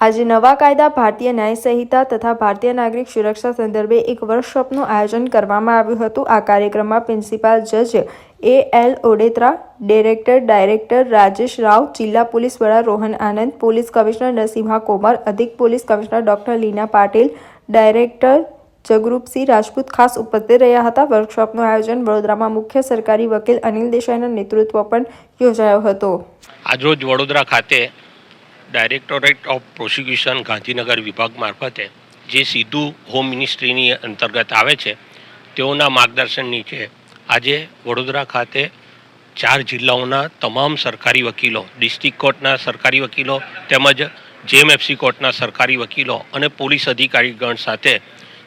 આજે નવા કાયદા ભારતીય ન્યાય સંહિતા તથા ભારતીય નાગરિક સુરક્ષા સંદર્ભે એક વર્કશોપનું આયોજન કરવામાં આવ્યું હતું. આ કાર્યક્રમમાં પ્રિન્સિપાલ જજ A L Odedra, director director Rajesh Rao, જિલ્લા પોલીસ વડા રોહન આનંદ, પોલીસ કમિશનર નરસિંહા કોમર, અધિક police commissioner doctor Leena Patil, director Jagrupsinh Rajput ખાસ ઉપસ્થિત રહ્યા હતા. વર્કશોપનું આયોજન વડોદરામાં મુખ્ય સરકારી વકીલ અનિલ દેસાઈના નેતૃત્વ પણ યોજાયો હતો. આજરોજ વડોદરા ખાતે ડાયરેક્ટોરેટ ઓફ પ્રોસિક્યુશન ગાંધીનગર વિભાગ મારફતે જે સીધું હોમ મિનિસ્ટ્રીની અંતર્ગત આવે છે, તેઓના માર્ગદર્શન નીચે આજે વડોદરા ખાતે ચાર જિલ્લાઓના તમામ સરકારી વકીલો, ડિસ્ટ્રિક્ટ કોર્ટના સરકારી વકીલો તેમજ જેએમએફસી કોર્ટના સરકારી વકીલો અને પોલીસ અધિકારીગણ સાથે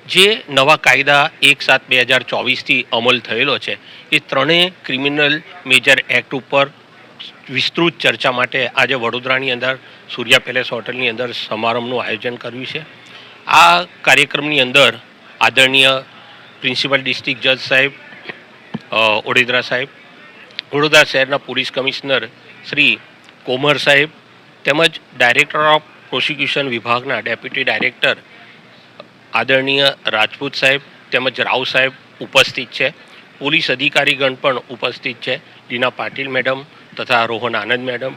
જે નવા કાયદા એક સાત બે હજાર ચોવીસથી અમલ થયેલો છે, એ ત્રણેય ક્રિમિનલ મેજર એક્ટ ઉપર વિસ્તૃત ચર્ચા માટે આજે વડોદરાની અંદર, સૂર્યા પેલેસ હોટલની અંદર સમારંભનું આયોજન કર્યું છે. આ કાર્યક્રમની અંદર આદરણીય પ્રિન્સિપલ ડિસ્ટ્રિક્ટ જજ સાહેબ ઓડેદરા સાહેબ, વડોદરા શહેરના પોલીસ કમિશનર શ્રી કોમર સાહેબ, તેમજ ડાયરેક્ટર ઓફ પ્રોસિક્યુશન વિભાગના ડેપ્યુટી ડાયરેક્ટર આદરણીય રાજપૂત સાહેબ તેમજ રાવ સાહેબ ઉપસ્થિત છે. પોલીસ અધિકારીગણ પણ ઉપસ્થિત છે. દીના પાટીલ મેડમ તથા રોહન આનંદ મેડમ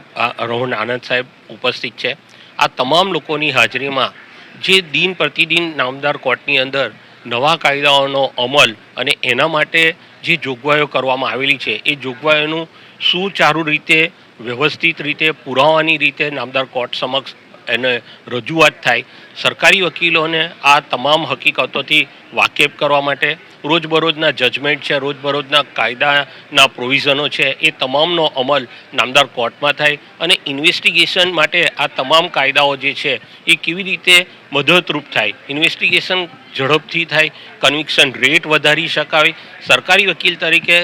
રોહન આનંદ સાહેબ ઉપસ્થિત છે. આ તમામ લોકોની હાજરીમાં જે દિન પ્રતિદિન નામદાર કોર્ટની અંદર નવા કાયદાઓનો અમલ અને એના માટે જે જોગવાઈઓ કરવામાં આવેલી છે, એ જોગવાઈઓનું સુચારુ રીતે, વ્યવસ્થિત રીતે પુરાવાની રીતે નામદાર કોર્ટ સમક્ષ એને રજૂઆત થાય. સરકારી વકીલોને આ તમામ હકીકતોથી વાકેફ કરવા માટે રોજબરોજના જજમેન્ટ છે, રોજબરોજના કાયદાના પ્રોવિઝનો છે, એ તમામનો અમલ નામદાર કોર્ટમાં થાય અને ઇન્વેસ્ટિગેશન માટે આ તમામ કાયદાઓ જે છે, એ કેવી રીતે મદદરૂપ થાય. ઇન્વેસ્ટિગેશન ઝડપથી થાય કન્વિક્શન રેટ વધારી શકાય. સરકારી વકીલ તરીકે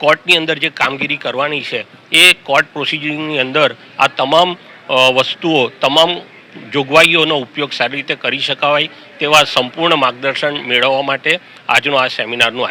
કોર્ટની અંદર જે કામગીરી કરવાની છે, એ કોર્ટ પ્રોસિજરની અંદર આ તમામ વસ્તુઓ, તમામ જોગવાઈઓનો ઉપયોગ સારી રીતે કરી શકાવાય તેવા સંપૂર્ણ માર્ગદર્શન મેળવવા માટે આજનો આ સેમિનારનું